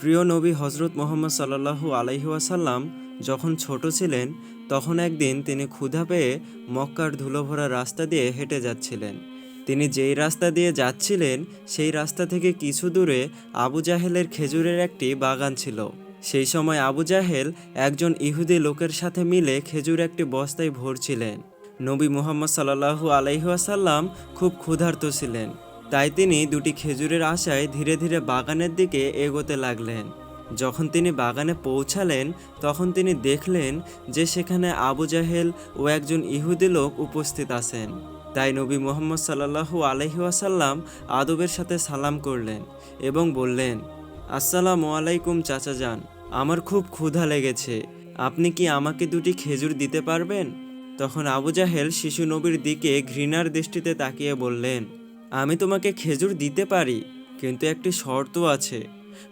প্রিয় নবী হজরত মোহাম্মদ সাল্লাহু আলাইহাসাল্লাম যখন ছোট ছিলেন, তখন একদিন তিনি ক্ষুধা পেয়ে মক্কার ধুলোভরা রাস্তা দিয়ে হেঁটে যাচ্ছিলেন। তিনি যেই রাস্তা দিয়ে যাচ্ছিলেন, সেই রাস্তা থেকে কিছু দূরে আবু জাহেলের খেজুরের একটি বাগান ছিল। সেই সময় আবু জাহেল একজন ইহুদি লোকের সাথে মিলে খেজুর একটি বস্তায় ভরছিলেন। নবী মুহাম্মদ সাল্লাহু আলাইহাসাল্লাম খুব ক্ষুধার্ত ছিলেন। তাই তিনি দুটি খেজুরের আশায় ধীরে ধীরে বাগানের দিকে এগোতে লাগলেন। যখন তিনি বাগানে পৌঁছালেন, তখন তিনি দেখলেন যে সেখানে আবু জাহেল ও একজন ইহুদি লোক উপস্থিত আছেন। তাই নবী মোহাম্মদ সাল্লাহু আলহিউসাল্লাম আদবের সাথে সালাম করলেন এবং বললেন, আসসালামু আলাইকুম চাচা যান আমার খুব ক্ষুধা লেগেছে। আপনি কি আমাকে দুটি খেজুর দিতে পারবেন? তখন আবু জাহেল শিশু নবীর দিকে ঘৃণার দৃষ্টিতে তাকিয়ে বললেন আমি তোমাকে খেজুর দিতে পারি, কিন্তু একটি শর্ত আছে।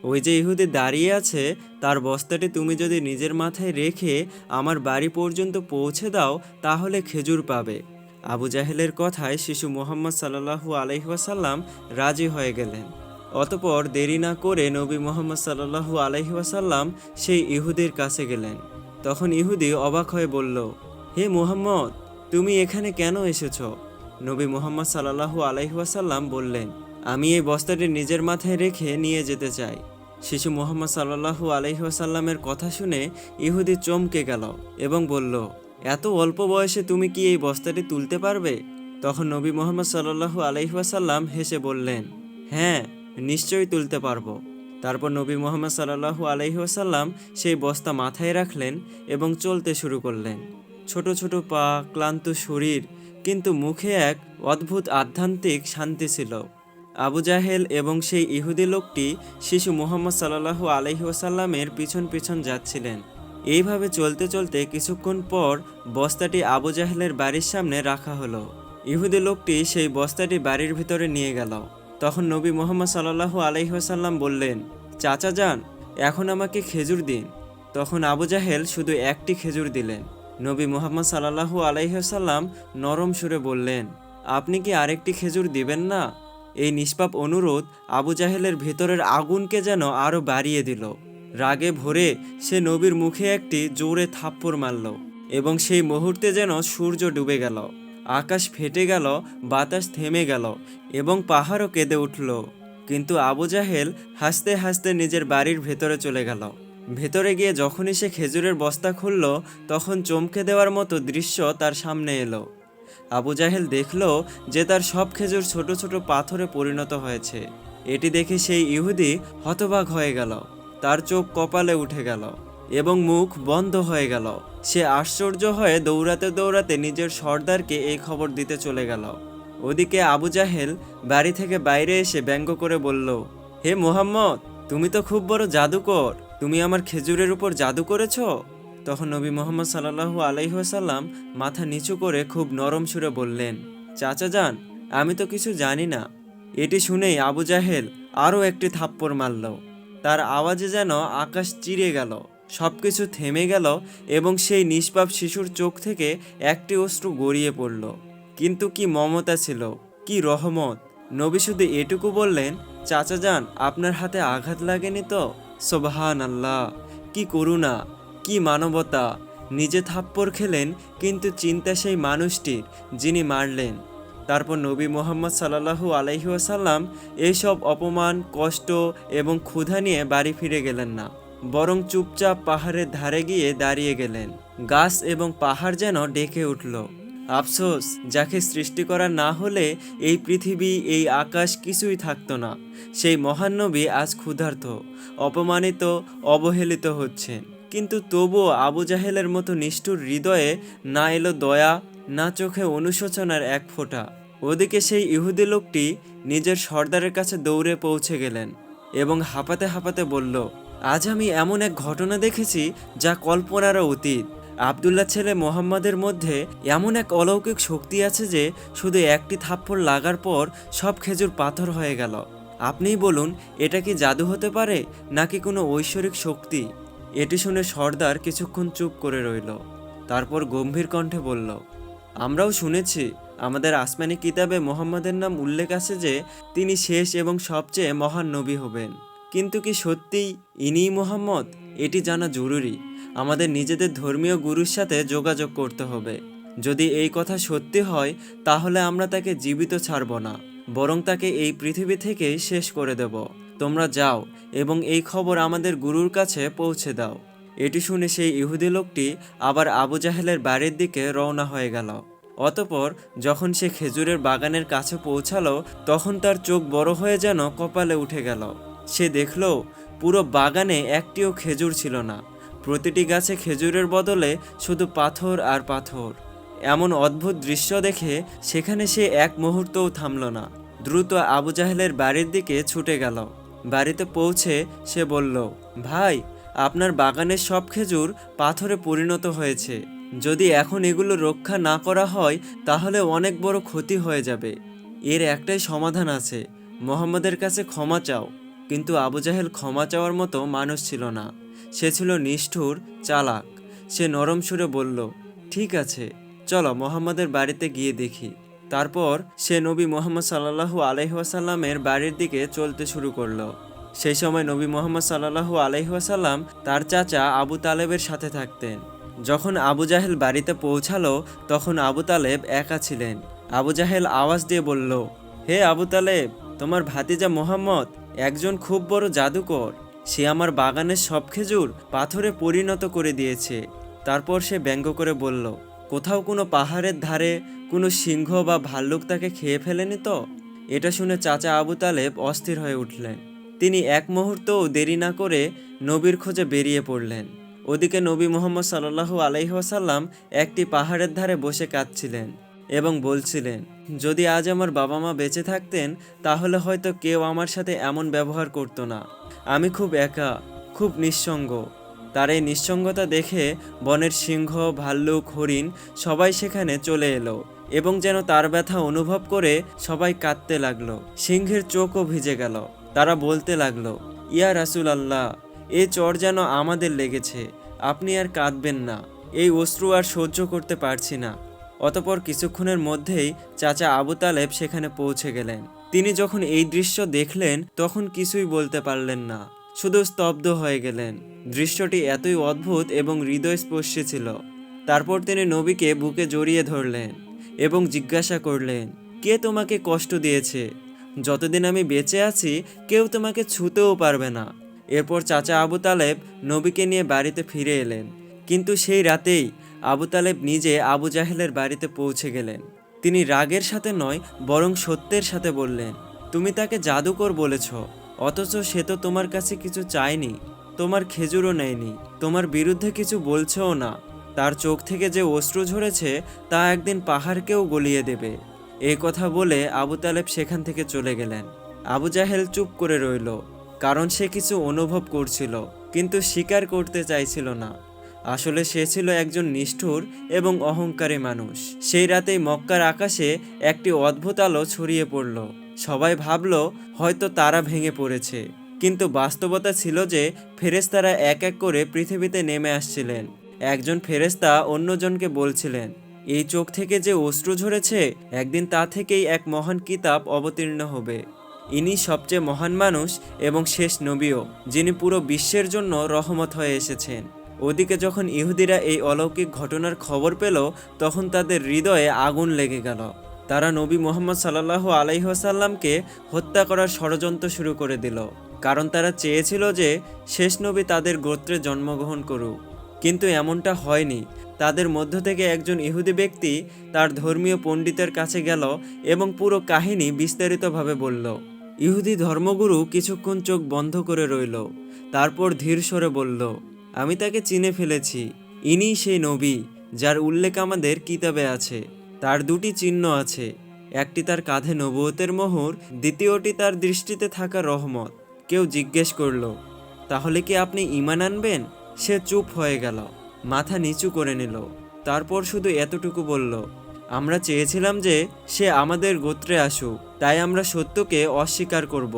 ওই যে ইহুদি দাঁড়িয়ে আছে, তার বস্তাটি তুমি যদি নিজের মাথায় রেখে আমার বাড়ি পর্যন্ত পৌঁছে দাও, তাহলে খেজুর পাবে। আবু জাহেলের কথায় শিশু মোহাম্মদ সাল্লাহু আলহিহাসাল্লাম রাজি হয়ে গেলেন। অতপর দেরি না করে নবী মোহাম্মদ সাল্লাহু আলহিহাসাল্লাম সেই ইহুদির কাছে গেলেন। তখন ইহুদি অবাক হয়ে বলল, হে মোহাম্মদ, তুমি এখানে কেন এসেছ? নবী মোহাম্মদ সাল্লাহু আলাইহাসাল্লাম বললেন, আমি এই বস্তাটি নিজের মাথায় রেখে নিয়ে যেতে চাই। শিশু মোহাম্মদ সাল্লাহু আলাইহাসাল্লামের কথা শুনে ইহুদি চমকে গেল এবং বলল, এত অল্প বয়সে তুমি কি এই বস্তাটি তুলতে পারবে? তখন নবী মোহাম্মদ সাল্লাহু আলাইহাসাল্লাম হেসে বললেন হ্যাঁ নিশ্চয়ই তুলতে পারব। তারপর নবী মোহাম্মদ সাল্লাহু আলাইহাসাল্লাম সেই বস্তা মাথায় রাখলেন এবং চলতে শুরু করলেন। ছোট ছোট পা, ক্লান্ত শরীর কিন্তু মুখে এক অদ্ভুত আধ্যাত্মিক শান্তি ছিল। আবু জাহেল এবং সেই ইহুদি লোকটি শিশু মোহাম্মদ সাল্লাহু আলহি ওসাল্লামের পিছন পিছন যাচ্ছিলেন। এইভাবে চলতে চলতে কিছুক্ষণ পর বস্তাটি আবু জাহেলের বাড়ির সামনে রাখা হলো। ইহুদি লোকটি সেই বস্তাটি বাড়ির ভিতরে নিয়ে গেল। তখন নবী মোহাম্মদ সাল্লাহু আলহি ওসাল্লাম বললেন, চাচা যান, এখন আমাকে খেজুর দিন। তখন আবু জাহেল শুধু একটি খেজুর দিলেন। নবী মোহাম্মদ সাল্লাহু আলাইসাল্লাম নরম সুরে বললেন, আপনি কি আরেকটি খেজুর দিবেন না? এই নিষ্পাপ অনুরোধ আবু জাহেলের ভেতরের আগুনকে যেন আরও বাড়িয়ে দিল। রাগে ভরে সে নবীর মুখে একটি জোরে থাপ্পড় মারল এবং সেই মুহূর্তে যেন সূর্য ডুবে গেল। আকাশ ফেটে গেল, বাতাস থেমে গেল এবং পাহাড়ও কেঁদে উঠল। কিন্তু আবু জাহেল হাসতে হাসতে নিজের বাড়ির ভেতরে চলে গেল। ভেতরে গিয়ে যখনই সে খেজুরের বস্তা খুলল, তখন চমকে দেওয়ার মতো দৃশ্য তার সামনে এলো। আবু জাহেল দেখল যে তার সব খেজুর ছোট ছোট পাথরে পরিণত হয়েছে। এটি দেখে সেই ইহুদি হতবাক হয়ে গেল। তার চোখ কপালে উঠে গেল এবং মুখ বন্ধ হয়ে গেল। সে আশ্চর্য হয়ে দৌড়াতে দৌড়াতে নিজের সর্দারকে এই খবর দিতে চলে গেল। ওদিকে আবু জাহেল বাড়ি থেকে বাইরে এসে ব্যঙ্গ করে বলল, হে মোহাম্মদ, তুমি তো খুব বড় জাদুকর। তুমি আমার খেজুরের উপর জাদু করেছ? তখন নবী মোহাম্মদ সাল্লাহু আলাইসাল্লাম মাথা নিচু করে খুব নরম সুরে বললেন, চাচা যান, আমি তো কিছু জানি না। এটি শুনেই আবু জাহেল আরও একটি থাপ্পড় মারল। তার আওয়াজে যেন আকাশ চিরে গেল সব কিছু থেমে গেল এবং সেই নিষ্পাপ শিশুর চোখ থেকে একটি অশ্রু গড়িয়ে পড়ল। কিন্তু কি মমতা ছিল, কি রহমত। নবী শুধু এটুকু বললেন, চাচা যান, আপনার হাতে আঘাত লাগেনি তো? সোবাহান আল্লাহ কি করুণা, কি মানবতা, নিজে থাপ্পড় খেলেন কিন্তু চিন্তা সেই মানুষটির যিনি মারলেন। তারপর নবী মোহাম্মদ সাল্লাহু আলহিউসাল্লাম এইসব অপমান, কষ্ট এবং ক্ষুধা নিয়ে বাড়ি ফিরে গেলেন না, বরং চুপচাপ পাহাড়ের ধারে গিয়ে দাঁড়িয়ে গেলেন। গাছ এবং পাহাড় যেন ডেকে উঠল। আফসোস, যাকে সৃষ্টি করা না হলে এই পৃথিবী, এই আকাশ কিছুই থাকতো না। সেই মহান নবী আজ ক্ষুধার্ত, অপমানিত, অবহেলিত হচ্ছেন। কিন্তু তবুও আবু জাহেলের মতো নিষ্ঠুর হৃদয়ে না এলো দয়া, না চোখে অনুশোচনার এক ফোঁটা। ওদিকে সেই ইহুদি লোকটি নিজের সর্দারের কাছে দৌড়ে পৌঁছে গেলেন এবং হাঁপাতে হাঁপাতে বলল, আজ আমি এমন এক ঘটনা দেখেছি যা কল্পনারও অতীত। আবদুল্লাহ ছেলে মোহাম্মদের মধ্যে এমন এক অলৌকিক শক্তি আছে যে, শুধু একটি থাপ্পড় লাগার পর সব খেজুর পাথর হয়ে গেল। আপনিই বলুন, এটা কি জাদু হতে পারে, নাকি কোনো ঐশ্বরিক শক্তি? এটি শুনে সর্দার কিছুক্ষণ চুপ করে রইল। তারপর গম্ভীর কণ্ঠে বলল, আমরাও শুনেছি, আমাদের আসমানি কিতাবে মোহাম্মদের নাম উল্লেখ আছে যে, তিনি শেষ এবং সবচেয়ে মহান নবী হবেন। কিন্তু কি সত্যিই ইনিই মোহাম্মদ? এটি জানা জরুরি। আমাদের নিজেদের ধর্মীয় গুরুর সাথে যোগাযোগ করতে হবে। যদি এই কথা সত্যি হয়, তাহলে আমরা তাকে জীবিত ছাড়ব না, বরং তাকে এই পৃথিবী থেকেই শেষ করে দেব। তোমরা যাও এবং এই খবর আমাদের গুরুর কাছে পৌঁছে দাও। এটি শুনে সেই ইহুদি লোকটি আবার আবু জাহেলের বাড়ির দিকে রওনা হয়ে গেল। অতপর যখন সে খেজুরের বাগানের কাছে পৌঁছালো, তখন তার চোখ বড় হয়ে যেন কপালে উঠে গেল। সে দেখল পুরো বাগানে একটিও খেজুর ছিল না। প্রতিটি গাছে খেজুরের বদলে শুধু পাথর আর পাথর। এমন অদ্ভুত দৃশ্য দেখে সেখানে সে এক মুহূর্তও থামল না। দ্রুত আবু জাহেলের বাড়ির দিকে ছুটে গেল। বাড়িতে পৌঁছে সে বলল, ভাই, আপনার বাগানের সব খেজুর পাথরে পরিণত হয়েছে। যদি এখন এগুলো রক্ষা না করা হয়, তাহলে অনেক বড় ক্ষতি হয়ে যাবে। এর একটাই সমাধান আছে। মোহাম্মদের কাছে ক্ষমা চাও। কিন্তু আবু জাহেল ক্ষমা চাওয়ার মতো মানুষ ছিল না। সে ছিল নিষ্ঠুর, চালাক। সে নরম সুরে বলল, ঠিক আছে, চলো মোহাম্মদের বাড়িতে গিয়ে দেখি। তারপর সে নবী মোহাম্মদ সাল্লাহু আলহিহাসাল্লামের বাড়ির দিকে চলতে শুরু করল। সেই সময় নবী মোহাম্মদ সাল্লাহু আলহিহাসাল্লাম তার চাচা আবু তালেবের সাথে থাকতেন। যখন আবু জাহেল বাড়িতে পৌঁছালো, তখন আবু তালেব একা ছিলেন। আবু জাহেল আওয়াজ দিয়ে বলল, হে আবু তালেব তোমার ভাতিজা মোহাম্মদ একজন খুব বড় জাদুকর। সে আমার বাগানের সব খেজুর পাথরে পরিণত করে দিয়েছে। তারপর সে ব্যঙ্গ করে বলল, কোথাও কোনো পাহাড়ের ধারে কোনো সিংহ বা ভাল্লুক তাকে খেয়ে ফেলেনি তো? এটা শুনে চাচা আবু তালেব অস্থির হয়ে উঠলেন। তিনি এক মুহূর্তও দেরি না করে নবীর খোঁজে বেরিয়ে পড়লেন। ওদিকে নবী মোহাম্মদ সাল্লাহু আলাইহাসাল্লাম একটি পাহাড়ের ধারে বসে কাঁদছিলেন। এবং বলছিলেন, যদি আজ আমার বাবা মা বেঁচে থাকতেন, তাহলে হয়তো কেউ আমার সাথে এমন ব্যবহার করতো না। আমি খুব একা, খুব নিঃসঙ্গ। তার এই নিঃসঙ্গতা দেখে বনের সিংহ, ভাল্লুক, হরিণ সবাই সেখানে চলে এলো এবং যেন তার ব্যথা অনুভব করে সবাই কাঁদতে লাগল। সিংহের চোখও ভিজে গেল। তারা বলতে লাগল, ইয়া রাসুল আল্লাহ এ চর যেন আমাদের লেগেছে। আপনি আর কাঁদবেন না। এই অশ্রু আর সহ্য করতে পারছি না। অতপর কিছুক্ষণের মধ্যেই চাচা আবু তালেব সেখানে পৌঁছে গেলেন। তিনি যখন এই দৃশ্য দেখলেন, তখন কিছুই বলতে পারলেন না, শুধু স্তব্ধ হয়ে গেলেন। দৃশ্যটি এতই অদ্ভুত এবং হৃদয়স্পর্শী ছিল। তারপর তিনি নবীকে বুকে জড়িয়ে ধরলেন এবং জিজ্ঞাসা করলেন, কে তোমাকে কষ্ট দিয়েছে? যতদিন আমি বেঁচে আছি, কেউ তোমাকে ছুতেও পারবে না। এরপর চাচা আবু তালেব নবীকে নিয়ে বাড়িতে ফিরে এলেন। কিন্তু সেই রাতেই আবু তালেব নিজে আবু জাহেলের বাড়িতে পৌঁছে গেলেন। তিনি রাগের সাথে নয়, বরং সত্যের সাথে বললেন, তুমি তাকে জাদুকর বলেছ, অথচ সে তো তোমার কাছে কিছু চায়নি, তোমার খেজুরও নেয়নি, তোমার বিরুদ্ধে কিছু বলছেও না। তার চোখ থেকে যে অশ্রু ঝরেছে, তা একদিন পাহাড়কেও গলিয়ে দেবে। এই কথা বলে আবু তালেব সেখান থেকে চলে গেলেন। আবু জাহেল চুপ করে রইল, কারণ সে কিছু অনুভব করছিল, কিন্তু স্বীকার করতে চাইছিল না। আসলে সে ছিল একজন নিষ্ঠুর এবং অহংকারী মানুষ। সেই রাতেই মক্কার আকাশে একটি অদ্ভুত আলো ছড়িয়ে পড়ল। সবাই ভাবল, হয়তো তারা ভেঙে পড়েছে। কিন্তু বাস্তবতা ছিল যে, ফেরেশতারা এক এক করে পৃথিবীতে নেমে আসছিলেন। একজন ফেরেশতা অন্যজনকে বলছিলেন, এই চোখ থেকে যে অশ্রু ঝরেছে, একদিন তা থেকেই এক মহান কিতাব অবতীর্ণ হবে। ইনি সবচেয়ে মহান মানুষ এবং শেষ নবীও, যিনি পুরো বিশ্বের জন্য রহমত হয়ে এসেছেন। ওদিকে যখন ইহুদিরা এই অলৌকিক ঘটনার খবর পেল, তখন তাদের হৃদয়ে আগুন লেগে গেল। তারা নবী মোহাম্মদ সাল্লাহ আলাইসাল্লামকে হত্যা করার ষড়যন্ত্র শুরু করে দিল, কারণ তারা চেয়েছিল যে শেষ নবী তাদের গোত্রে জন্মগ্রহণ করুক। কিন্তু এমনটা হয়নি। তাদের মধ্য থেকে একজন ইহুদি ব্যক্তি তার ধর্মীয় পণ্ডিতের কাছে গেল এবং পুরো কাহিনী বিস্তারিতভাবে বলল। ইহুদি ধর্মগুরু কিছুক্ষণ চোখ বন্ধ করে রইল, তারপর ধীর স্বরে বলল আমি তাকে চিনে ফেলেছি। ইনিই সেই নবী, যার উল্লেখ আমাদের কিতাবে আছে। তার দুটি চিহ্ন আছে। একটি তার কাঁধে নবুয়তের মোহর, দ্বিতীয়টি তার দৃষ্টিতে থাকা রহমত। কেউ জিজ্ঞেস করল, তাহলে কি আপনি ইমান আনবেন? সে চুপ হয়ে গেল, মাথা নিচু করে নিল। তারপর শুধু এতটুকু বলল, আমরা চেয়েছিলাম যে সে আমাদের গোত্রে আসুক, তাই আমরা সত্যকে অস্বীকার করব।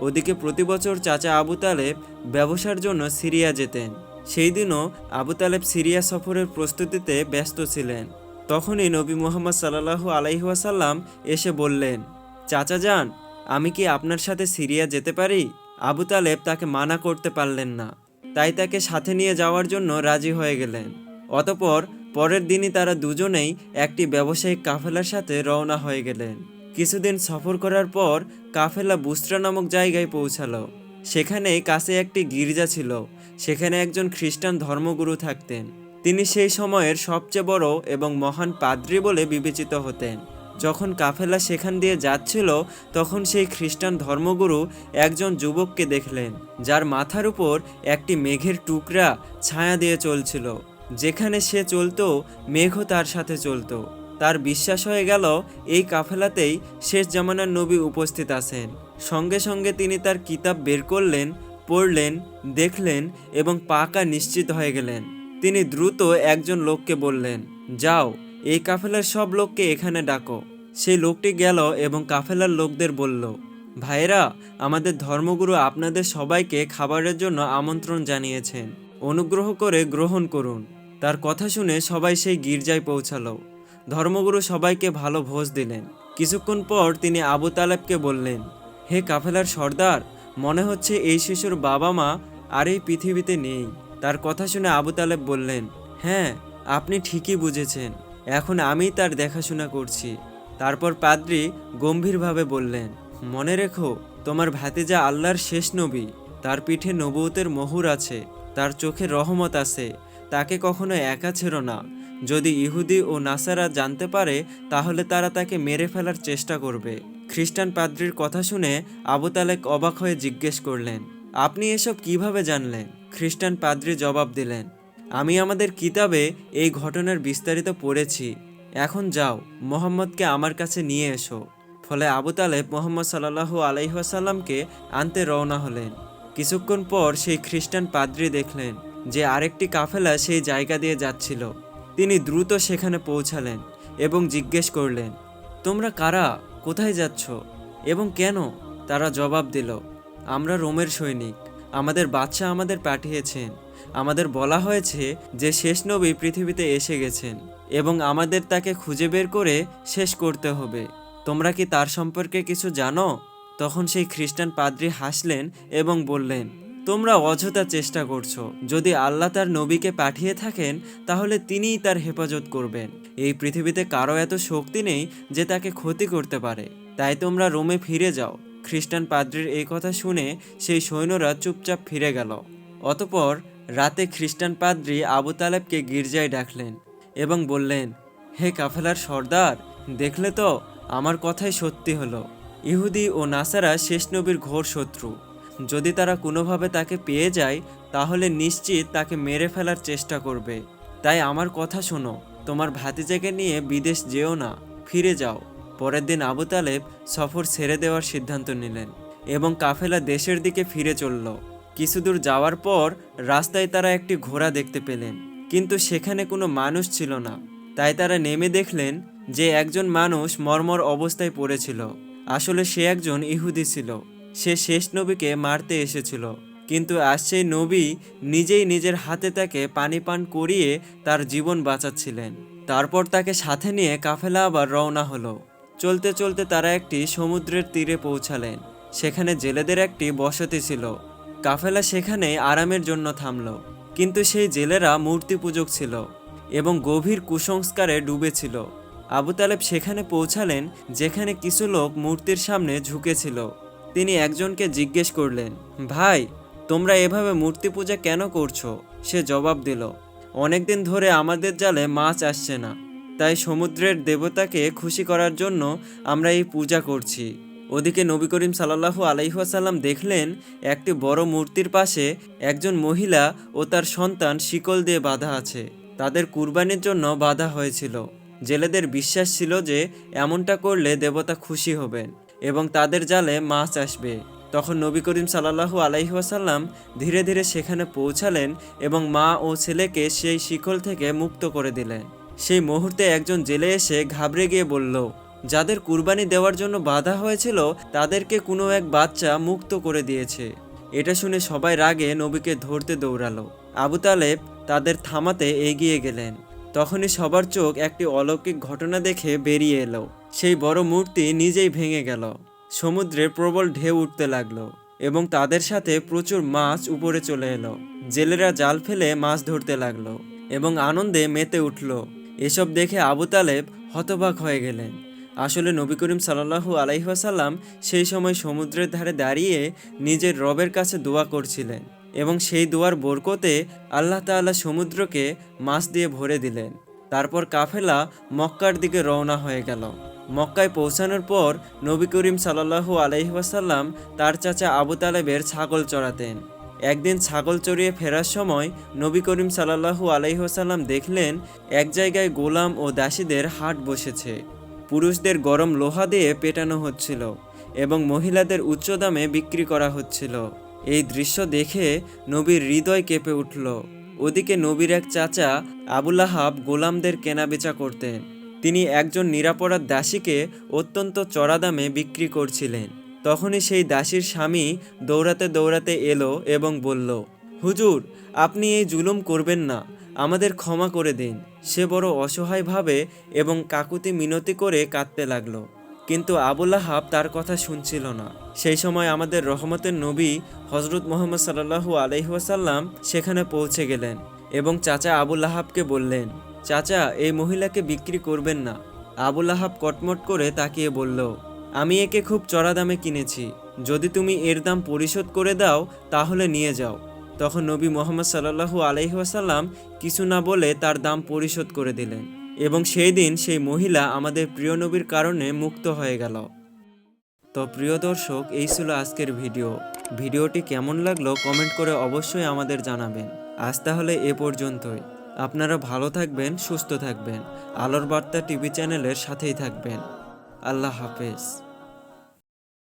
ওদিকে প্রতি বছর চাচা আবু তালেব ব্যবসার জন্য সিরিয়া যেতেন। সেই দিনও আবু তালেব সিরিয়া সফরের প্রস্তুতিতে ব্যস্ত ছিলেন। তখনই নবী মোহাম্মদ সাল্লাহু আলাইহাসাল্লাম এসে বললেন, চাচা যান, আমি কি আপনার সাথে সিরিয়া যেতে পারি? আবু তালেব তাকে মানা করতে পারলেন না। তাই তাকে সাথে নিয়ে যাওয়ার জন্য রাজি হয়ে গেলেন। অতপর পরের দিনই তারা দুজনেই একটি ব্যবসায়িক কাফেলার সাথে রওনা হয়ে গেলেন। কিছুদিন সফর করার পর কাফেলা বুস্ত্রা নামক জায়গায় পৌঁছালো। সেখানে কাছে একটি গির্জা ছিল। সেখানে একজন খ্রিস্টান ধর্মগুরু থাকতেন। তিনি সেই সময়ের সবচেয়ে বড় এবং মহান পাদ্রী বলে বিবেচিত হতেন। যখন কাফেলা সেখান দিয়ে যাচ্ছিল, তখন সেই খ্রিস্টান ধর্মগুরু একজন যুবককে দেখলেন, যার মাথার উপর একটি মেঘের টুকরা ছায়া দিয়ে চলছিল। যেখানে সে চলতো, মেঘও তার সাথে চলতো। তার বিশ্বাস হয়ে গেল, এই কাফেলাতেই শেষ জামানার নবী উপস্থিত আছেন। সঙ্গে সঙ্গে তিনি তার কিতাব বের করলেন পড়লেন, দেখলেন এবং পাকা নিশ্চিত হয়ে গেলেন। তিনি দ্রুত একজন লোককে বললেন, যাও, এই কাফেলার সব লোককে এখানে ডাকো। সেই লোকটি গেল এবং কাফেলার লোকদের বলল ভাইরা আমাদের ধর্মগুরু আপনাদের সবাইকে খাবারের জন্য আমন্ত্রণ জানিয়েছেন। অনুগ্রহ করে গ্রহণ করুন। তার কথা শুনে সবাই সেই গির্জায় পৌঁছালো। ধর্মগুরু সবাইকে ভালো ভোজ দিলেন। কিছুক্ষণ পর তিনি আবু তালেবকে বললেন, হে কাফেলার সর্দার মনে হচ্ছে এই শিশুর বাবা মা আর এই পৃথিবীতে নেই। তার কথা শুনে আবু তালেব বললেন হ্যাঁ আপনি ঠিকই বুঝেছেন। এখন আমি তার দেখাশোনা করছি। তারপর পাদ্রি গম্ভীরভাবে বললেন, মনে রেখো, তোমার ভাতিজা আল্লাহর শেষ নবী। তার পিঠে নবৌতের মোহর আছে, তার চোখে রহমত আছে, তাকে কখনো একা ছিল না। যদি ইহুদি ও নাসারা জানতে পারে, তাহলে তারা তাকে মেরে ফেলার চেষ্টা করবে। খ্রিস্টান পাদ্রির কথা শুনে আবু তালেক অবাক হয়ে জিজ্ঞেস করলেন, আপনি এসব কীভাবে জানলেন? খ্রিস্টান পাদ্রি জবাব দিলেন, আমি আমাদের কিতাবে এই ঘটনার বিস্তারিত পড়েছি। এখন যাও, মোহাম্মদকে আমার কাছে নিয়ে এসো। ফলে আবু তালেব মোহাম্মদ সাল্লাহু আলাইহাসাল্লামকে আনতে রওনা হলেন। কিছুক্ষণ পর সেই খ্রিস্টান পাদ্রি দেখলেন যে আরেকটি কাফেলা সেই জায়গা দিয়ে যাচ্ছিল। তিনি দ্রুত সেখানে পৌঁছালেন এবং জিজ্ঞেস করলেন, তোমরা কারা? কোথায় যাচ্ছ? এবং কেন? তারা জবাব দিল, আমরা রোমের সৈনিক। আমাদের বাদশাহ আমাদের পাঠিয়েছেন। আমাদের বলা হয়েছে যে শেষ নবী পৃথিবীতে এসে গেছেন এবং আমাদের তাকে খুঁজে বের করে শেষ করতে হবে। তোমরা কি তার সম্পর্কে কিছু জানো? তখন সেই খ্রিস্টান পাদ্রি হাসলেন এবং বললেন তোমরা অযথা চেষ্টা করছ। যদি আল্লাহ তার নবীকে পাঠিয়ে থাকেন, তাহলে তিনিই তার হেফাজত করবেন। এই পৃথিবীতে কারও এত শক্তি নেই যে তাকে ক্ষতি করতে পারে। তাই তোমরা রোমে ফিরে যাও। খ্রিস্টান পাদ্রির এই কথা শুনে সেই সৈন্যরা চুপচাপ ফিরে গেল। অতপর রাতে খ্রিস্টান পাদ্রি আবু তালেবকে গির্জায় ডাকলেন এবং বললেন, হে কাফেলার সর্দার, দেখলে তো আমার কথাই সত্যি হলো। ইহুদি ও নাসারা শেষ নবীর ঘোর শত্রু। যদি তারা কোনোভাবে তাকে পেয়ে যায়, তাহলে নিশ্চিত তাকে মেরে ফেলার চেষ্টা করবে। তাই আমার কথা শোনো, তোমার ভাতিজাকে নিয়ে বিদেশ যেও না, ফিরে যাও। পরের দিন আবু তালেব সফর ছেড়ে দেওয়ার সিদ্ধান্ত নিলেন এবং কাফেলা দেশের দিকে ফিরে চলল। কিছুদূর যাওয়ার পর রাস্তায় তারা একটি ঘোড়া দেখতে পেলেন, কিন্তু সেখানে কোনো মানুষ ছিল না। তাই তারা নেমে দেখলেন যে একজন মানুষ মর্মর অবস্থায় পড়েছিল। আসলে সে একজন ইহুদি ছিল। সে শেষ নবীকে মারতে এসেছিল। কিন্তু আজ সেই নবী নিজেই নিজের হাতে তাকে পানি পান করিয়ে তার জীবন বাঁচাচ্ছিলেন। তারপর তাকে সাথে নিয়ে কাফেলা আবার রওনা হলো। চলতে চলতে তারা একটি সমুদ্রের তীরে পৌঁছালেন। সেখানে জেলেদের একটি বসতি ছিল। কাফেলা সেখানে আরামের জন্য থামল। কিন্তু সেই জেলেরা মূর্তি পূজক ছিল এবং গভীর কুসংস্কারে ডুবেছিল। আবু তালেব সেখানে পৌঁছালেন, যেখানে কিছু লোক মূর্তির সামনে ঝুঁকেছিল। তিনি একজনকে জিজ্ঞেস করলেন, ভাই, তোমরা এভাবে মূর্তি পূজা কেন করছ? সে জবাব দিল, অনেকদিন ধরে আমাদের জালে মাছ আসছে না, তাই সমুদ্রের দেবতাকে খুশি করার জন্য আমরা এই পূজা করছি। ওদিকে নবী করিম সাল্লাহু আলাইহাসাল্লাম দেখলেন, একটি বড় মূর্তির পাশে একজন মহিলা ও তার সন্তান শিকল দিয়ে বাঁধা আছে। তাদের কুরবানির জন্য বাধা হয়েছিল। জেলেদের বিশ্বাস ছিল যে, এমনটা করলে দেবতা খুশি হবেন। এবং তাদের জালে মাছ আসবে। তখন নবী করিম সাল্লাহু আলাইহাসাল্লাম ধীরে ধীরে সেখানে পৌঁছালেন এবং মা ও ছেলেকে সেই শিকল থেকে মুক্ত করে দিলেন। সেই মুহূর্তে একজন জেলে এসে ঘাবড়ে গিয়ে বলল, যাদের কুরবানি দেওয়ার জন্য বাধা হয়েছিল, তাদেরকে কোনো এক বাচ্চা মুক্ত করে দিয়েছে। এটা শুনে সবাই রাগে নবীকে ধরতে দৌড়ালো। আবু তালেব তাদের থামাতে এগিয়ে গেলেন। তখনই সবার চোখ একটি অলৌকিক ঘটনা দেখে বেরিয়ে এলো। সেই বড় মূর্তি নিজেই ভেঙে গেল। সমুদ্রে প্রবল ঢেউ উঠতে লাগল এবং তাদের সাথে প্রচুর মাছ উপরে চলে এলো। জেলেরা জাল ফেলে মাছ ধরতে লাগল এবং আনন্দে মেতে উঠল। এসব দেখে আবু তালেব হতবাক হয়ে গেলেন। আসলে নবী করিম সাল্লাহু আলাইহাসাল্লাম সেই সময় সমুদ্রের ধারে দাঁড়িয়ে নিজের রবের কাছে দোয়া করছিলেন এবং সেই দোয়ার বরকতে আল্লাহ তাআলা সমুদ্রকে মাছ দিয়ে ভরে দিলেন। তারপর কাফেলা মক্কার দিকে রওনা হয়ে গেল। মক্কায় পৌঁছানোর পর নবী করিম সাল্লাহু আলাইহাসাল্লাম তার চাচা আবু তালেবের ছাগল চড়াতেন। একদিন ছাগল চড়িয়ে ফেরার সময় নবী করিম সাল্লাহু আলাইহাসাল্লাম দেখলেন, এক জায়গায় গোলাম ও দাসীদের হাট বসেছে। পুরুষদের গরম লোহা দিয়ে পেটানো হচ্ছিল এবং মহিলাদের উচ্চ দামে বিক্রি করা হচ্ছিল। এই দৃশ্য দেখে নবীর হৃদয় কেঁপে উঠল। ওদিকে নবীর এক চাচা আবুল আহাব গোলামদের কেনাবেচা করতেন। তিনি একজন নিরাপরাধ দাসীকে অত্যন্ত চড়া দামে বিক্রি করছিলেন। তখনই সেই দাসীর স্বামী দৌড়াতে দৌড়াতে এলো এবং বলল, হুজুর, আপনি এই জুলুম করবেন না, আমাদের ক্ষমা করে দিন। সে বড় অসহায়ভাবে এবং কাকুতি মিনতি করে কাঁদতে লাগল। কিন্তু আবুল আহাব তার কথা শুনছিল না। সেই সময় আমাদের রহমতের নবী হজরত মোহাম্মদ সাল্লাহু আলহিহাসাল্লাম সেখানে পৌঁছে গেলেন এবং চাচা আবুল আহাবকে বললেন চাচা, এই মহিলাকে বিক্রি করবেন না। আবুল আহাব কটমট করে তাকিয়ে বলল, আমি একে খুব চড়া দামে কিনেছি। যদি তুমি এর দাম পরিশোধ করে দাও, তাহলে নিয়ে যাও। তখন নবী মোহাম্মদ সাল্লাহু আলহিহাসাল্লাম কিছু না বলে তার দাম পরিশোধ করে দিলেন এবং সেই দিন সেই মহিলা আমাদের প্রিয় নবীর কারণে মুক্ত হয়ে গেল। তো প্রিয় দর্শক, এই ছিল আজকের ভিডিও। ভিডিওটি কেমন লাগল কমেন্ট করে অবশ্যই আমাদের জানাবেন। আজ তাহলে এ পর্যন্তই। আপনারা ভালো থাকবেন সুস্থ থাকবেন। আলোর বার্তা টিভি চ্যানেলের সাথেই থাকবেন। আল্লাহ হাফেজ।